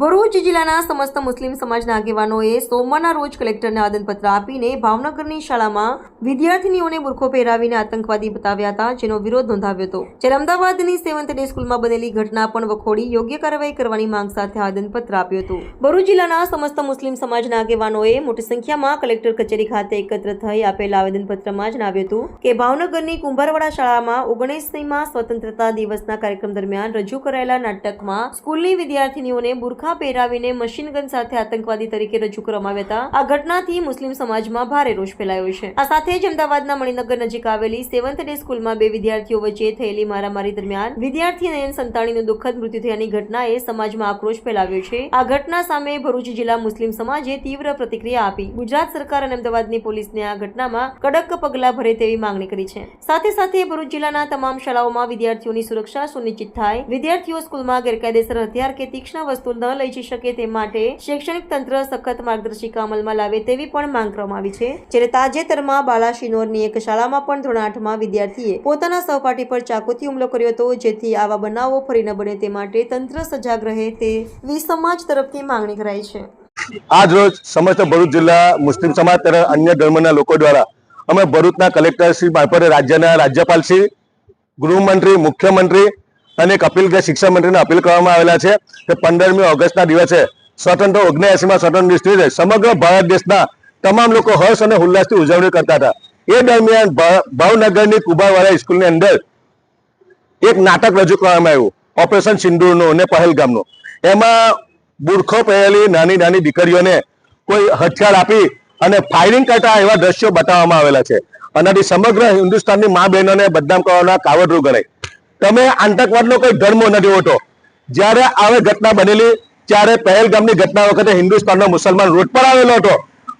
ભરૂચ જિલ્લાના સમસ્ત મુસ્લિમ સમાજના આગેવાનોએ સોમવારના રોજ કલેક્ટરને આદનપત્ર આપીને ભાવનગરની શાળામાં વિદ્યાર્થીનીઓને બુરખો પહેરાવીને આતંકવાદી બતાવ્યા હતા, જેનો વિરોધ નોંધાવ્યો હતો. જ્યારે અમદાવાદની સેવન્થ ડે સ્કૂલમાં બનેલી ઘટના પણ વખોડી યોગ્ય કાર્યવાહી કરવાની માંગ સાથે આદનપત્ર આપ્યું હતું. ભરૂચ જિલ્લાના સમસ્ત મુસ્લિમ સમાજના આગેવાનોએ મોટી સંખ્યામાં કલેક્ટર કચેરી ખાતે એકત્ર થઈ આપેલા આવેદનપત્રમાં જણાવ્યું હતું કે ભાવનગરની કુંભારવાડા શાળામાં ઓગણીસમીમાં સ્વતંત્રતા દિવસના કાર્યક્રમ દરમિયાન રજૂ કરાયેલા નાટકમાં સ્કૂલની વિદ્યાર્થીનીઓને બુરખા પહેરાવીને મશીન સાથે આતંકવાદી તરીકે રજૂ કરવામાં આવ્યા આ ઘટનાથી મુસ્લિમ સમાજમાં ભારે રોષ ફેલાયો છે. આ સાથે જ અમદાવાદના મણિનગર નજીક આવેલી સેવન્થ ડે સ્કૂલમાં બે વિદ્યાર્થીઓ વચ્ચે થયેલી મારામારી દરમિયાન વિદ્યાર્થી નયન સંતાણીનું દુઃખદ મૃત્યુ થયાની ઘટનાએ સમાજમાં આક્રોશ ફેલાવ્યો છે. આ ઘટના સામે ભરૂચ જિલ્લા મુસ્લિમ સમાજે તીવ્ર પ્રતિક્રિયા આપી. ગુજરાત સરકાર અને અમદાવાદની પોલીસને આ ઘટનામાં કડક પગલાં ભરે તેવી માંગણી કરી છે. સાથે સાથે ભરૂચ જિલ્લાના તમામ શાળાઓમાં વિદ્યાર્થીઓની સુરક્ષા સુનિશ્ચિત થાય. વિદ્યાર્થીઓ સ્કૂલમાં ગેરકાયદેસર હથિયાર કે તીક્ષ્ણ વસ્તુ ન લઈ જઈ શકે તે માટે શૈક્ષણિક તંત્ર સખત માર્ગદર્શિકા અમલમાં લાવે તેવી પણ માંગ કરવામાં છે. જ્યારે તાજેતરમાં બાલાશિનોરની એક શાળામાં પણ ધોરણ આઠમાં વિદ્યાર્થીએ પોતાના સહપાઠી પર ચાકુથી હુમલો કર્યો હતો, જેથી આવા બનાવો ફરી ન બને તે માટે તંત્ર સજાગ રહે તેવી સમાજ તરફથી માંગણી કરાઈ છે. આજ રોજ સમસ્ત ભરૂચ જિલ્લા મુસ્લિમ સમાજ તથા અન્ય ધર્મના લોકો દ્વારા અમે ભરૂચના કલેક્ટર શ્રી મારફતે રાજ્યના રાજ્યપાલ શ્રી ગૃહમંત્રી, મુખ્યમંત્રી અને એક અપીલ કે શિક્ષણ મંત્રીને અપીલ કરવામાં આવેલા છે કે પંદરમી ઓગસ્ટના દિવસે સ્વતંત્ર ઓગણએસીમાં સ્વતંત્ર દિવસે સમગ્ર ભારત દેશના તમામ લોકો હર્ષ અને ઉલ્લાસથી ઉજવણી કરતા હતા. એ દરમિયાન ભાવનગરની કુબારવાળા સ્કૂલની અંદર એક નાટક રજૂ કરવામાં આવ્યું. ઓપરેશન સિંદૂરનું અને પહેલગામનું. એમાં બુરખો પહેરેલી નાની નાની દીકરીઓને કોઈ હથિયાર આપી અને ફાયરિંગ કરતા એવા દ્રશ્યો બતાવવામાં આવેલા છે. આનાથી સમગ્ર હિન્દુસ્તાનની મા બહેનોને બદનામ કરવાના કાવડરૂ ગણાય. તમે આતંકવાદનો કોઈ ધર્મ નથી હોતો. જ્યારે આવી ઘટના બનેલી, ત્યારે પહેલગામની ઘટના વખતે હિન્દુસ્તાનનો મુસલમાન રોડ પર આવેલો હતો.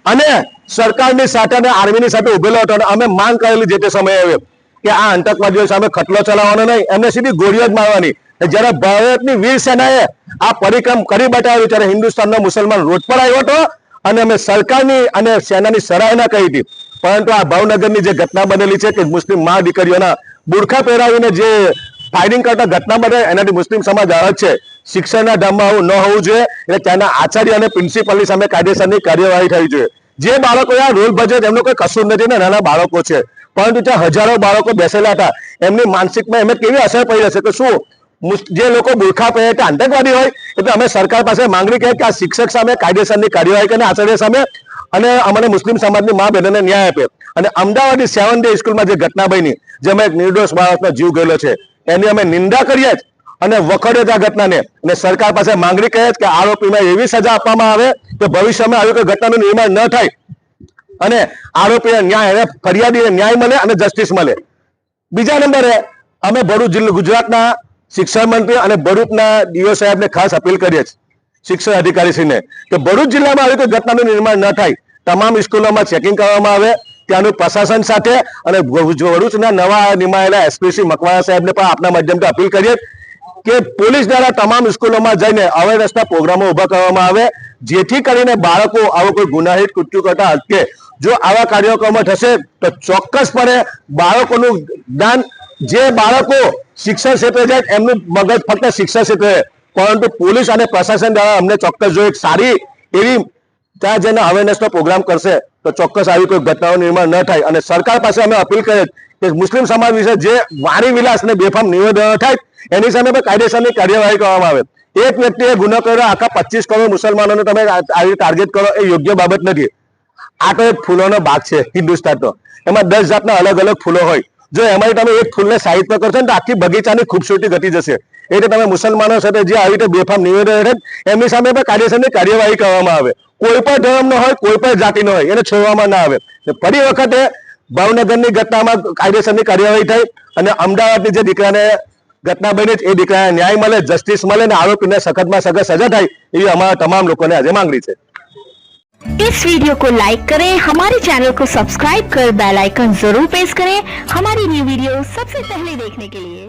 અને સરકારની સાથે અને આર્મીની સાથે ઉભેલો હતો અને અમે માંગ કરેલી જે તે સમયે હવે કે આ આતંકવાદીઓ સામે ખટલો ચલાવવાનો નહીં, એમને સીધી ગોળીઓ જ મારવાની. જ્યારે ભારતની વીર સેનાએ આ પરિક્રમ કરી બતાવ્યું ત્યારે હિન્દુસ્તાનનો મુસલમાન રોડ પર આવ્યો હતો અને અમે સરકારની અને સેનાની સરાહના કરી હતી. પરંતુ આ ભાવનગરની જે ઘટના બનેલી છે કે મુસ્લિમ મા દીકરીઓના બુરખા પહેરાવીને જે ફાયરિંગ કરતા ઘટના બને, એનાથી મુસ્લિમ સમાજ અલગ છે. શિક્ષણના ધામમાં આવું ન હોવું જોઈએ, એટલે ત્યાંના આચાર્ય અને પ્રિન્સિપલની સામે કાયદેસરની કાર્યવાહી થવી જોઈએ. જે બાળકો આ રોલ ભજે એમનું કોઈ કસૂર નથી ને નાના બાળકો છે. પરંતુ ત્યાં હજારો બાળકો બેસેલા હતા. એમની માનસિકમાં એમને કેવી અસર પડી હશે? કે શું? જે લોકો બુરખા પહેરે તે આતંકવાદી હોય, એટલે અમે સરકાર પાસે માંગણી કરી કે આ શિક્ષક સામે, કાયદેસરની કાર્યવાહી કરીને આચાર્ય સામે અને અમને મુસ્લિમ સમાજની મા બહેનોને ન્યાય આપે. અને અમદાવાદની સેવન ડે સ્કૂલમાં જે ઘટના બની, જેમાં એક નિર્દોષ બાળકનો જીવ ગયેલો છે. એની અમે નિંદા કરીએ જ અને વખોડે આ ઘટનાને. અને સરકાર પાસે માંગણી કહે કે આરોપીમાં એવી સજા આપવામાં આવે કે ભવિષ્યમાં આવી કોઈ ઘટનાનું નિર્માણ ન થાય. અને આરોપીને ન્યાય અને ફરિયાદીને ન્યાય મળે અને જસ્ટિસ મળે. બીજા નંબરે અમે ભરૂચ જિલ્લા ગુજરાતના શિક્ષણ મંત્રી અને ભરૂચના ડીઓ સાહેબને ખાસ અપીલ કરીએ છીએ, શિક્ષણ અધિકારીશ્રીને, કે ભરૂચ જિલ્લામાં આવી કોઈ ઘટનાનું નિર્માણ ન થાય. તમામ સ્કૂલોમાં ચેકિંગ કરવામાં આવે. ત્યાંનું પ્રશાસન સાથે અને ભરૂચ- ભરૂચના નવા નિમાયેલા એસપીસી મકવાણા સાહેબને પણ આપના માધ્યમથી અપીલ કરીએ કે પોલીસ દ્વારા તમામ સ્કૂલોમાં જઈને અવેરનેસના પ્રોગ્રામો ઊભા કરવામાં આવે, જેથી કરીને બાળકો આવો કોઈ ગુનાહિત કૃત્યુ કરતા અટકે. જો આવા કાર્યક્રમો થશે, તો ચોક્કસપણે બાળકોનું જ્ઞાન, જે બાળકો શિક્ષણ ક્ષેત્રે જાય, એમનું મગજ ફક્ત શિક્ષણ ક્ષેત્રે પરંતુ પોલીસ અને પ્રશાસન દ્વારા અમને ચોક્કસ જો એક સારી એવી ત્યાં જઈને અવેરનેસનો પ્રોગ્રામ કરશે તો ચોક્કસ આવી કોઈ ઘટનાનું નિર્માણ ન થાય. અને સરકાર પાસે અમે અપીલ કરીએ કે મુસ્લિમ સમાજ વિશે જે વાણી વિલાસ અને બેફામ નિવેદનો થાય, એની સામે પણ કાયદેસરની કાર્યવાહી કરવામાં આવે. એક વ્યક્તિએ ગુનો કર્યો, આખા પચીસ કરોડ મુસલમાનોને તમે આવી ટાર્ગેટ કરો, એ યોગ્ય બાબત નથી. આ તો એક ફૂલોનો બાગ છે, હિન્દુસ્તાનનો. એમાં દસ જાતના અલગ અલગ ફૂલો હોય. જો એમાંથી તમે એક ફૂલને સાહિત્ય કરશો ને તો આખી બગીચાની ખૂબસૂરતી ઘટી જશે. એટલે તમે મુસલમાનો સાથે જે આવી રીતે બેફામ નિવેદન એમની સામે પણ કાયદેસરની કાર્યવાહી કરવામાં આવે. કોઈ પણ ધર્મનો હોય કોઈ પણ જાતિનો હોય એને છોડવામાં ના આવે ને ફરી વખતે ભાવનગરની ઘટનામાં કાયદેસરની કાર્યવાહી થઈ અને અમદાવાદની જે દીકરાને ઘટના બની છે, એ દીકરાને ન્યાય મળે જસ્ટિસ મળે ને આરોપીને સખતમાં સખત સજા થાય એવી અમારા તમામ લોકોને આજે માંગણી છે इस वीडियो को लाइक करें हमारे चैनल को सब्सक्राइब कर बेल आइकन जरूर प्रेस करें हमारी न्यू वीडियो सबसे पहले देखने के लिए